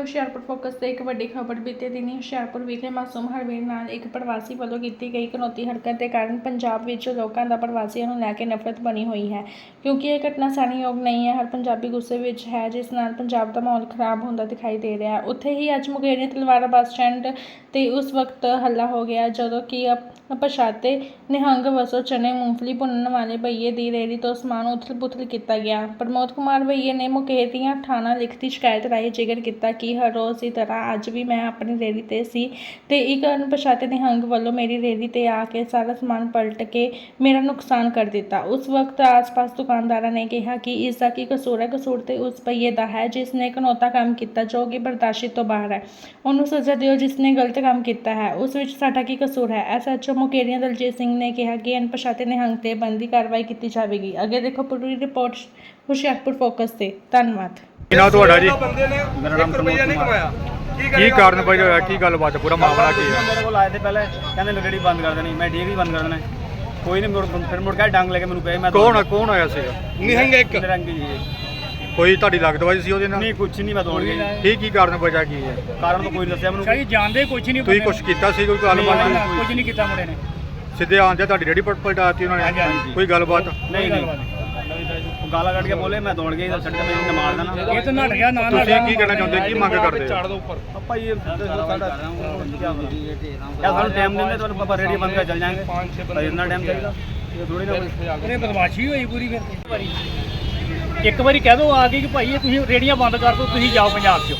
Hoshiarpur focus ਤੇ ਇੱਕ ਵੱਡੀ ਖਬਰ ਬੀਤੇ ਦਿਨੀ ਹੁਸ਼ਿਆਰਪੁਰ ਵਿਖੇ ਮਾਸੂਮ ਹਰਵੀਰ ਨਾਲ ਇੱਕ ਪ੍ਰਵਾਸੀ ਵੱਲੋਂ ਕੀਤੀ ਗਈ ਕਨੌਤੀ ਹਰਕਤ ਦੇ ਕਾਰਨ ਪੰਜਾਬ ਵਿੱਚ ਲੋਕਾਂ ਦਾ ਪ੍ਰਵਾਸੀਆਂ ਨੂੰ ਲੈ ਕੇ ਨਫ਼ਰਤ ਬਣੀ ਹੋਈ ਹੈ। ਕਿਉਂਕਿ ਇਹ ਘਟਨਾ ਸਹਿਣਯੋਗ ਨਹੀਂ ਹੈ, ਹਰ ਪੰਜਾਬੀ ਗੁੱਸੇ ਵਿੱਚ ਹੈ, ਜਿਸ ਨਾਲ ਪੰਜਾਬ ਦਾ ਮਾਹੌਲ ਖਰਾਬ ਹੁੰਦਾ ਦਿਖਾਈ ਦੇ ਰਿਹਾ ਹੈ। ਉੱਥੇ ਹੀ ਅੱਜ ਮੁਕੇਰੀਆਂ ਤਲਵਾਰਾ ਬੱਸ ਸਟੈਂਡ ਤੇ ਉਸ ਵਕਤ ਹੱਲਾ ਹੋ ਗਿਆ, ਜਦੋਂ ਕਿ ਪਛਾਤੇ ਨਿਹੰਗ ਵਸੋਂ ਚਨੇ ਮੂੰਗਫਲੀ ਭੁੰਨਣ ਵਾਲੇ ਭਈਏ ਦੀ ਰੇਹੜੀ ਤੋਂ ਸਮਾਨ ਉਥਲ-ਪੁਥਲ ਕੀਤਾ ਗਿਆ। ਪ੍ਰਮੋਦ ਕੁਮਾਰ ਭਈਏ ਨੇ ਮੁਕੇਰੀਆਂ ਥਾਣਾ ਲਿਖਤੀ ਸ਼ਿਕਾਇਤ ਰਾਹੀਂ ਜ਼ਿਕਰ ਕੀਤਾ ਕਿ ਹਰ ਰੋਜ਼ ਦੀ ਤਰ੍ਹਾਂ ਅੱਜ ਵੀ ਮੈਂ ਆਪਣੀ ਰੇਹੜੀ ਤੇ ਸੀ ਤੇ ਇੱਕ ਅਣਪਛਾਤੇ ਨਿਹੰਗ ਵੱਲੋਂ ਮੇਰੀ ਰੇਹੜੀ ਤੇ ਆ ਕੇ ਸਾਰਾ ਸਮਾਨ ਪਲਟ ਕੇ ਮੇਰਾ ਨੁਕਸਾਨ ਕਰ ਦਿੱਤਾ। ਉਸ ਵਕਤ ਆਸ-ਪਾਸ ਦੁਕਾਨਦਾਰਾਂ ਨੇ ਕਿਹਾ ਕਿ ਇਸ ਦਾ ਕੀ ਕਸੂਰ ਹੈ? ਕਸੂਰ ਤੇ ਉਸ ਭਈਏ ਦਾ ਹੈ, ਜਿਸ ਨੇ ਘਨੌਤਾ ਕੰਮ ਕੀਤਾ ਜੋ ਕਿ ਬਰਦਾਸ਼ਤ ਤੋਂ ਬਾਹਰ ਹੈ। ਉਹਨੂੰ ਸਜ਼ਾ ਦਿਓ, ਜਿਸ ਨੇ ਗਲਤ ਕੰਮ ਕੀਤਾ ਹੈ। ਉਸ ਵਿੱਚ ਸਾਡਾ ਕੀ ਕਸੂਰ ਹੈ? ਐਸਐਚਓ ਮੁਕੇਰੀਆਂ ਦਲਜੀਤ ਸਿੰਘ ਨੇ ਕਿਹਾ ਕਿ ਅਣਪਛਾਤੇ ਨਿਹੰਗ ਤੇ ਬੰਦੀ ਕਾਰਵਾਈ ਕੀਤੀ ਜਾਵੇਗੀ। ਅੱਗੇ ਦੇਖੋ ਪੂਰੀ ਰਿਪੋਰਟ ਹੁਸ਼ਿਆਰਪੁਰ ਫੋਕਸ ਤੇ। ਧੰਨਵਾਦ। ਕੀ ਨਾਂ ਤੁਹਾਡਾ ਜੀ? ਬੰਦੇ ਨੇ ਮੇਰਾ ਨਾਮ 1 ਰੁਪਈਆ ਨਹੀਂ ਕਮਾਇਆ ਕੀ? ਕਾਰਨ ਵਜ੍ਹਾ ਹੋਇਆ? ਕੀ ਗੱਲਬਾਤ? ਪੂਰਾ ਮਾਮਲਾ ਕੀ ਹੈ? ਮੇਰੇ ਕੋਲ ਆਏ ਤੇ ਪਹਿਲੇ ਕਹਿੰਦੇ ਲਗੜੀ ਬੰਦ ਕਰ ਦੇਣੀ ਮੈਂ ਠੀਕ ਹੀ ਬੰਦ ਕਰ ਦੇਣਾ। ਕੋਈ ਨਹੀਂ ਮੁੜ ਫਿਰ ਮੁੜ ਕੇ ਡੰਗ ਲੈ ਕੇ ਮੈਨੂੰ ਕਹੇ ਮੈਂ ਕੌਣ ਕੌਣ ਆਇਆ ਸੀਗਾ ਨਿਹੰਗ ਇੱਕ। ਰੰਗੀ ਜੀ। ਕੋਈ ਤੁਹਾਡੀ ਲੱਗਦਵਾਜੀ ਸੀ ਉਹਦੇ ਨਾਲ? ਨਹੀਂ ਕੁਛ ਨਹੀਂ ਮੈਂ ਦੌੜ ਗਿਆ ਜੀ। ਕੀ ਕਾਰਨ ਵਜ੍ਹਾ ਕੀ ਹੈ? ਕਾਰਨ ਤਾਂ ਕੋਈ ਨਹੀਂ ਦੱਸਿਆ ਮੈਨੂੰ। ਸ਼ਾਇਦ ਜਾਣਦੇ ਕੁਝ ਨਹੀਂ ਤੁਸੀਂ ਕੁਝ ਕੀਤਾ ਸੀ ਕੋਈ ਗੱਲਬਾਤ? ਕੁਝ ਨਹੀਂ ਕੀਤਾ ਮੁੰਡੇ ਨੇ। ਸਿੱਧੇ ਆਂਦੇ ਤੁਹਾਡੀ ਰੇੜੀ ਪਲਟਾਤੀ ਉਹਨਾਂ ਨੇ। ਕੋਈ ਗੱਲਬਾਤ? ਨਹੀਂ ਨਹੀਂ। ਗਾਲਾਂ ਕੱਢ ਕੇ ਬੋਲੇ ਮੈਂ ਦੌੜ ਗਿਆ ਸੱਟ ਕੇ ਮੈਨੂੰ ਮਾਰ ਦੇਣਾ। ਇਹ ਤਾਂ ਨੱਟ ਗਿਆ ਨਾ ਨਾ ਤੁਸੀਂ ਕੀ ਕਹਿਣਾ ਚਾਹੁੰਦੇ ਕੀ ਮੰਗ ਕਰਦੇ ਹੋ? ਦੋ ਉੱਪਰ। ਆਪਾਂ ਇਹ ਸਾਡਾ ਯਾ ਸਾਨੂੰ ਟਾਈਮ ਦਿੰਦੇ ਤੁਹਾਨੂੰ ਪਾਪਾ ਰੇਡੀ ਬੰਦ ਕਰ ਚੱਲ ਜਾਾਂਗੇ। ਪਰ ਇੰਨਾ ਟਾਈਮ ਚਾਹੀਦਾ। ਇਹ ਥੋੜੀ ਨਾ ਉਹਨੇ ਬਦਮਾਸ਼ੀ ਹੋਈ ਪੂਰੀ ਫਿਰ ਇੱਕ ਵਾਰੀ। ਕਹਿ ਦੋ ਆ ਕੇ ਕਿ ਭਾਈ ਇਹ ਤੁਸੀਂ ਰੇੜੀਆਂ ਬੰਦ ਕਰ ਦਿਓ ਤੁਸੀਂ ਜਾਓ ਪੰਜਾਬ 'ਚ।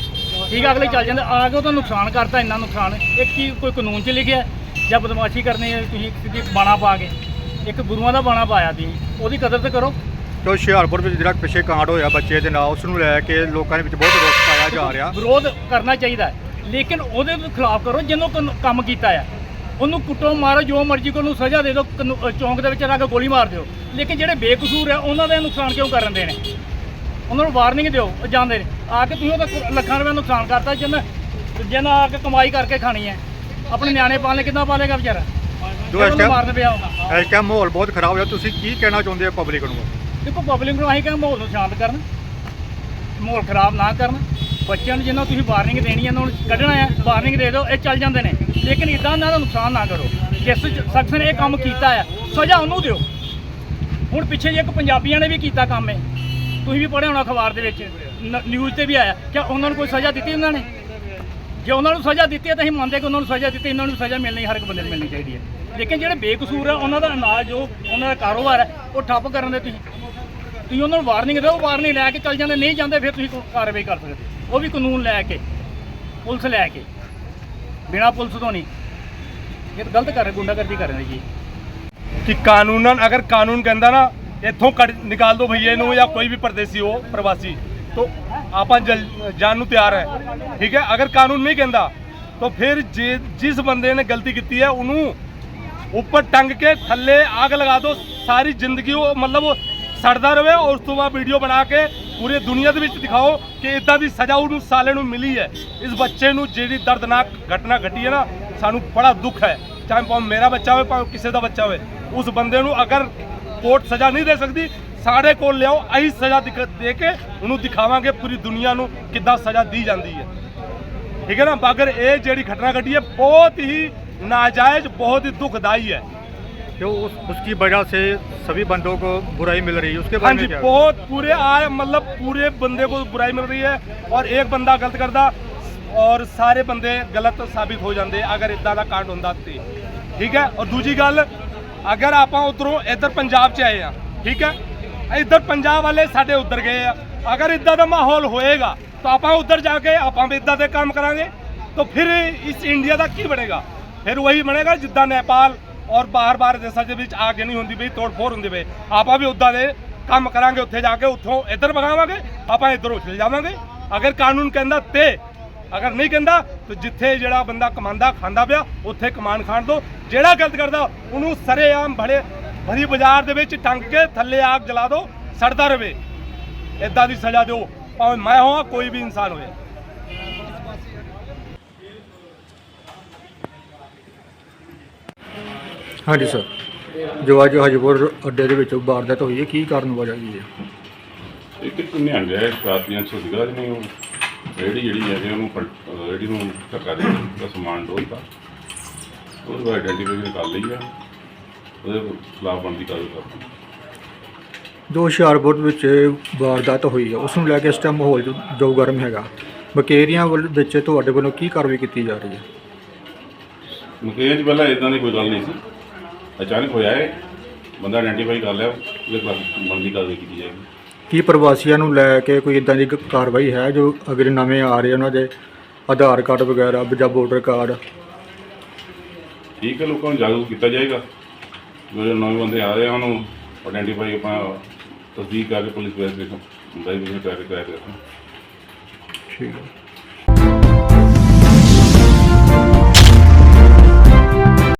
ਠੀਕ ਆ ਅਗਲੇ ਚੱਲ ਜਾਂਦੇ। ਆ ਕੇ ਉਹਦਾ ਨੁਕਸਾਨ ਕਰਤਾ ਇੰਨਾ ਨੁਕਸਾਨ। ਇੱਕ ਚੀਜ਼ ਕੋਈ ਕਾਨੂੰਨ 'ਚ ਲਿਖਿਆ ਜਾਂ ਬਦਮਾਸ਼ੀ ਕਰਨੀ ਹੈ ਤੁਸੀਂ ਸਿੱਧੀ ਬਾਣਾ ਪਾ ਕੇ। ਇੱਕ ਗੁਰੂਆਂ ਦਾ ਬਾਣਾ ਪਾਇਆ ਤੁਸੀਂ। ਉਹਦੀ ਕਦਰ ਤੇ ਕਰੋ। ਤੇ ਹੁਸ਼ਿਆਰਪੁਰ ਵਿੱਚ ਜਿਹੜਾ ਪਿੱਛੇ ਕਾਂਡ ਹੋਇਆ ਬੱਚੇ ਦੇ ਨਾਲ ਉਸ ਨੂੰ ਲੈ ਕੇ ਲੋਕਾਂ ਦੇ ਵਿੱਚ ਬਹੁਤ ਰੋਸ ਪਾਇਆ ਜਾ ਰਿਹਾ। ਵਿਰੋਧ ਕਰਨਾ ਚਾਹੀਦਾ ਹੈ। ਲੇਕਿਨ ਉਹਦੇ ਖਿਲਾਫ ਕਰੋ ਜਿਹਨੂੰ ਕੰਮ ਕੀਤਾ ਆ। ਉਹਨੂੰ ਕੁੱਟੋ ਮਾਰੋ ਜੋ ਮਰਜ਼ੀ ਕੋ ਉਹਨੂੰ ਸਜ਼ਾ ਦੇ ਦਿਓ ਕਾਨੂ- ਚੌਂਕ ਦੇ ਵਿੱਚ ਰੱਖ ਕੇ ਗੋਲੀ ਮਾਰ ਦਿਓ। ਲੇਕਿਨ ਜਿਹੜੇ ਬੇਕਸੂਰ ਆ ਉਹਨਾਂ ਦਾ ਨੁਕਸਾਨ ਕਿਉਂ ਕਰਨ ਦੇ ਨੇ? ਉਹਨਾਂ ਨੂੰ ਵਾਰਨਿੰਗ ਦਿਓ ਉਹ ਜਾਂਦੇ ਨੇ। ਆ ਕੇ ਤੁਸੀਂ ਉਹਦਾ ਕ- ਲੱਖਾਂ ਰੁਪਏ ਨੁਕਸਾਨ ਕਰਤਾ ਜਿਹਨੇ ਜਿਹਨੇ ਆ ਕੇ ਕਮਾਈ ਕਰਕੇ ਖਾਣੀ ਹੈ। ਆਪਣੇ ਨਿਆਣੇ ਪਾਲਣੇ ਕਿੱਦਾਂ ਪਾਲੇਗਾ ਵਿਚਾਰਾ? ਜੋ ਇਸ ਟਾਈਮ ਮਾਰਨ ਪਿਆ ਹੋਗਾ ਇਸ ਟਾਈਮ ਮਾਹੌਲ ਬਹੁਤ ਖਰਾਬ ਹੋਇਆ। ਤੁਸੀਂ ਕੀ ਕਹਿਣਾ ਚਾਹੁੰਦੇ ਹੋ ਪਬਲਿਕ ਨੂੰ? ਦੇਖੋ ਪਬਲਿਕ ਨੂੰ ਅਸੀਂ ਕਹਿੰਦੇ ਮਾਹੌਲ ਨੂੰ ਸ਼ਾਂਤ ਕਰਨ, ਮਾਹੌਲ ਖਰਾਬ ਨਾ ਕਰਨ। ਬੱਚਿਆਂ ਨੂੰ ਜਿੰਨਾ ਤੁਸੀਂ ਵਾਰਨਿੰਗ ਦੇਣੀ ਹੈ ਉਹਨਾਂ ਨੂੰ ਕੱਢਣਾ ਹੈ ਵਾਰਨਿੰਗ ਦੇ ਦਿਓ, ਇਹ ਚੱਲ ਜਾਂਦੇ ਨੇ। ਲੇਕਿਨ ਇਦਾਂ ਦਾ ਨੁਕਸਾਨ ਨਾ ਕਰੋ। ਜਿਸ ਸ਼ਖਸ ਨੇ ਇਹ ਕੰਮ ਕੀਤਾ ਹੈ ਸਜ਼ਾ ਉਹਨੂੰ ਦਿਓ। ਹੁਣ ਪਿੱਛੇ ਜੇ ਇੱਕ ਪੰਜਾਬੀਆਂ ਨੇ ਵੀ ਕੀਤਾ ਕੰਮ ਹੈ ਤੁਸੀਂ ਵੀ ਪੜ੍ਹਿਆ ਹੋਣਾ ਅਖਬਾਰ ਦੇ ਵਿੱਚ, ਨ- ਨਿਊਜ਼ ਤੇ ਵੀ ਆਇਆ ਕਿ ਉਹਨਾਂ ਨੂੰ ਕੋਈ ਸਜ਼ਾ ਦਿੱਤੀ ਉਹਨਾਂ ਨੇ? ਜੇ ਉਹਨਾਂ ਨੂੰ ਸਜ਼ਾ ਦਿੱਤੀ ਹੈ ਤਾਂ ਅਸੀਂ ਮੰਨਦੇ ਕਿ ਉਹਨਾਂ ਨੂੰ ਸਜ਼ਾ ਦਿੱਤੀ, ਇਹਨਾਂ ਨੂੰ ਸਜ਼ਾ ਮਿਲਣੀ, ਹਰ ਇੱਕ ਬੰਦੇ ਨੂੰ ਮਿਲਣੀ ਚਾਹੀਦੀ ਹੈ ਲੇਕਿਨ ਜਿਹੜੇ ਬੇਕਸੂਰ ਆ, ਉਹਨਾਂ ਦਾ ਅਨਾਜ ਜੋ ਉਹਨਾਂ ਦਾ ਕਾਰੋਬਾਰ ਹੈ ਉਹ ਠੱਪ ਕਰਨ ਦੇ ਤੁਸੀਂ ਤੁਸੀਂ ਉਹਨਾਂ ਨੂੰ ਵਾਰਨਿੰਗ ਦਿਓ ਵਾਰਨਿੰਗ ਲੈ ਕੇ ਚੱਲ ਜਾਂਦੇ, ਨਹੀਂ ਜਾਂਦੇ, ਫਿਰ ਤੁਸੀਂ ਕਾਰਵਾਈ ਕਰ ਸਕਦੇ ਉਹ ਵੀ ਕਾਨੂੰਨ ਲੈ ਕੇ, ਪੁਲਿਸ ਲੈ ਕੇ, ਬਿਨਾ ਪੁਲਿਸ ਤੋਂ ਨਹੀਂ। ਇਹ ਤਾਂ ਗਲਤ ਕਰ ਰਹੇ, ਗੁੰਡਾਗਰਦੀ ਕਰ ਰਹੇ ਜੀ। ਕਿ ਕਾਨੂੰਨਨ ਅਗਰ ਕਾਨੂੰਨ ਕਹਿੰਦਾ ਨਾ, ਇੱਥੋਂ ਕੱਢ ਨਿਕਾਲ ਦੋ ਭਈਏ ਨੂੰ ਜਾਂ ਕੋਈ ਵੀ ਪਰਦੇਸੀ ਹੋ, ਪ੍ਰਵਾਸੀ तो ਆਪਾਂ ਜਲ- ਜਾਣ ਨੂੰ ਤਿਆਰ ਹੈ। ਠੀਕ ਹੈ? ਅਗਰ ਕਾਨੂੰਨ ਨਹੀਂ ਕਹਿੰਦਾ, ਤਾਂ ਫਿਰ ਜੇ ਜਿਸ ਬੰਦੇ ਨੇ ਗਲਤੀ ਕੀਤੀ ਹੈ, ਉਹਨੂੰ ਉੱਪਰ ਟੰਗ ਕੇ ਥੱਲੇ ਆਗ ਲਗਾ ਦਿਓ ਸਾਰੀ ਜ਼ਿੰਦਗੀ ਉਹ ਮਤਲਬ ਉਹ ਸੜਦਾ ਰਹੇ ਔਰ ਉਸ ਤੋਂ ਬਾਅਦ ਵੀਡੀਓ ਬਣਾ ਕੇ ਪੂਰੀ ਦੁਨੀਆ ਦੇ ਵਿੱਚ ਦਿਖਾਓ ਕਿ ਇਦਾਂ ਦੀ ਸਜ਼ਾ ਉਹਨੂੰ ਸਾਲੇ ਨੂੰ ਮਿਲੀ ਹੈ। ਇਸ ਬੱਚੇ ਨੂੰ ਜਿਹੜੀ ਦਰਦਨਾਕ ਘਟਨਾ ਘਟੀ ਹੈ ਨਾ, ਸਾਨੂੰ ਬੜਾ ਦੁੱਖ ਹੈ। ਚਾਹੇ ਭਾਵੇਂ ਮੇਰਾ ਬੱਚਾ ਹੋਵੇ, ਭਾਵੇਂ ਕਿਸੇ ਦਾ ਬੱਚਾ ਹੋਵੇ, ਉਸ ਬੰਦੇ ਨੂੰ ਅਗਰ ਕੋਰਟ ਸਜ਼ਾ ਨਹੀਂ ਦੇ ਸਕਦੀ, ਸਾਡੇ ਕੋਲ ਲਿਆਓ ਅਸੀਂ ਸਜ਼ਾ ਦੇ ਕੇ ਉਹਨੂੰ ਦਿਖਾਵਾਂਗੇ ਪੂਰੀ ਦੁਨੀਆ ਨੂੰ ਕਿੱਦਾਂ ਸਜ਼ਾ ਦੀ ਜਾਂਦੀ ਹੈ। ਠੀਕ ਹੈ ਨਾ? ਬਾਗਰ ਇਹ ਜਿਹੜੀ ਘਟਨਾ ਘਟੀ ਹੈ, ਬਹੁਤ ਹੀ ਨਾਜਾਇਜ਼, ਬਹੁਤ ਹੀ ਦੁਖਦਾਈ ਹੈ। कि उस उसकी वजह से सभी बंदों को बुराई मिल रही है उसके हाँ बारे जी में क्या बहुत पूरे आए मतलब पूरे बंदे को बुराई मिल रही है और एक बंदा गलत करदा और ਸਾਰੇ ਬੰਦੇ ਗਲਤ ਸਾਬਿਤ ਹੋ ਜਾਂਦੇ ਅਗਰ ਇਦਾਂ ਦਾ ਕਾਂਡ ਹੁੰਦਾ ਤੇ ਠੀਕ ਹੈ ਔਰ ਦੂਜੀ ਗੱਲ ਅਗਰ ਆਪਾਂ ਉਧਰੋਂ ਇੱਧਰ ਪੰਜਾਬ 'ਚ ਆਏ ਆ ਠੀਕ ਹੈ ਇੱਧਰ ਪੰਜਾਬ ਵਾਲੇ ਸਾਡੇ ਉੱਧਰ ਗਏ ਆ ਅਗਰ ਇਦਾਂ ਦਾ ਮਾਹੌਲ ਹੋਏਗਾ ਤਾਂ ਆਪਾਂ ਉੱਧਰ ਜਾ ਕੇ ਆਪਾਂ ਵੀ ਇਦਾਂ ਦੇ ਕੰਮ ਕਰਾਂਗੇ ਤਾਂ ਫਿਰ ਇਸ ਇੰਡੀਆ ਦਾ ਕੀ ਬਣੇਗਾ ਫਿਰ ਉਹੀ ਬਣੇਗਾ ਜਿੱਦਾਂ ਨੇਪਾਲ ਔਰ ਬਾਹਰ-ਬਾਹਰ ਦੇਸ਼ਾਂ ਦੇ ਵਿੱਚ ਆਗ ਨਹੀਂ ਹੁੰਦੀ ਪਈ ਤੋੜ-ਫੋੜ ਹੁੰਦੀ ਪਈ। ਆਪਾਂ ਵੀ ਉੱਦਾਂ ਦੇ ਕੰਮ ਕਰਾਂਗੇ, ਉੱਥੇ ਜਾ ਕੇ ਉੱਥੋਂ ਇੱਧਰ ਭਗਾਵਾਂਗੇ ਆਪਾਂ ਇੱਧਰੋਂ ਚਲੇ ਜਾਵਾਂਗੇ। ਅਗਰ ਕਾਨੂੰਨ ਕਹਿੰਦਾ ਤੇ, ਅਗਰ ਨਹੀਂ ਕਹਿੰਦਾ, ਤਾਂ ਜਿੱਥੇ ਜਿਹੜਾ ਬੰਦਾ ਕਮਾਉਂਦਾ, ਖਾਂਦਾ ਪਿਆ, ਉੱਥੇ ਕਮਾਨ ਖਾਣ ਦੋ। ਜਿਹੜਾ ਗਲਤ ਕਰਦਾ, ਉਹਨੂੰ ਸਰੇਆਮ ਭੜੇ ਭਰੀ ਬਾਜ਼ਾਰ ਦੇ ਵਿੱਚ ਟੰਗ ਕੇ ਥੱਲੇ ਆਗ ਜਲਾ ਦਿਓ ਸੜਦਾ ਰਵੇ। ਇਦਾਂ ਦੀ ਸਜ਼ਾ ਦਿਓ। ਭਾਵੇਂ ਮੈਂ ਹੋਵਾਂ, ਕੋਈ ਵੀ ਇਨਸਾਨ ਹੋਵੇ। ਹਾਂਜੀ ਸਰ। ਜੋ ਅੱਜ ਹਜਪੁਰ ਅੱਡੇ ਦੇ ਵਿੱਚ ਵਾਰਦਾਤ ਹੋਈ ਹੈ ਕੀ ਕਾਰਨ ਵਜ੍ਹਾ ਕੀ ਹੈ ਇੱਕ ਇੱਕ ਨਿਹੰਗ ਹੈ ਸ਼ਰਾਬੀਆਂ ਤੋਂ ਸੀਗਾ ਜਿਹਨੇ ਉਹ ਰੇੜੀ ਜਿਹੜੀ ਹੈ ਕਿ ਉਹਨੂੰ ਅਹ ਰੇੜੀ ਨੂੰ ਧੱਕਾ ਦੇ ਕੇ ਉਹਦਾ ਸਮਾਨ ਡੋਲਤਾ ਉਹਦੇ ਬਾਅਦ ਆਈਡੈਂਟੀਫਿਕੇਸ਼ਨ ਕਰ ਲਈ ਆ ਉਹਦੇ ਖਿਲਾਫ ਬਣਦੀ ਕਾਰਵਾਈ ਕਰਦੇ ਜੋ ਹੁਸ਼ਿਆਰਪੁਰ ਵਿੱਚ ਵਾਰਦਾਤ ਹੋਈ ਹੈ ਉਸ ਨੂੰ ਲੈ ਕੇ ਇਸ ਟਾਈਮ ਮਾਹੌਲ ਜੋ- ਜੋ ਗਰਮ ਹੈਗਾ। ਬਕੇਰੀਆਂ ਵੱਲ ਵਿੱਚ ਤੁਹਾਡੇ ਵੱਲੋਂ ਕੀ ਕਾਰਵਾਈ ਕੀਤੀ ਜਾ ਰਹੀ ਹੈ? ਮੁਕੇਸ਼ 'ਚ ਪਹਿਲਾਂ ਇਦਾਂ ਦੀ ਕੋਈ ਗੱਲ ਨਹੀਂ ਸੀ। ਅਚਾਨਕ ਹੋਇਆ ਹੈ ਬੰਦਾ ਆਇਡੈਂਟੀਫਾਈ ਕਰ ਲਿਆ ਉਹਦੇ ਖਿਲਾਫ ਬਣਦੀ ਕਾਰਵਾਈ ਕੀਤੀ ਜਾਏਗੀ। ਕੀ ਪ੍ਰਵਾਸੀਆਂ ਨੂੰ ਲੈ ਕੇ ਕੋਈ ਇਦਾਂ ਦੀ ਕਾਰਵਾਈ ਹੈ ਜੋ ਅਗਰ ਨਵੇਂ ਆ ਰਹੇ ਉਹਨਾਂ ਦੇ ਆਧਾਰ ਕਾਰਡ ਵਗੈਰਾ ਜਾਂ ਵੋਟਰ ਕਾਰਡ ਠੀਕ ਹੈ ਲੋਕਾਂ ਨੂੰ ਜਾਗਰੂਕ ਕੀਤਾ ਜਾਏਗਾ। ਜਿਹੜੇ ਨਵੇਂ ਬੰਦੇ ਆ ਰਹੇ ਆ ਉਹਨੂੰ ਆਇਡੈਂਟੀਫਾਈ ਆਪਾਂ ਤਸਦੀਕ ਕਰਕੇ ਪੁਲਿਸ ਵੈਰੀਫਿਕੇਸ਼ਨ ਵੈਰੀਫਿਕੇਸ਼ਨ ਕਰਕੇ ਕਰਾਇਆ ਠੀਕ ਹੈ।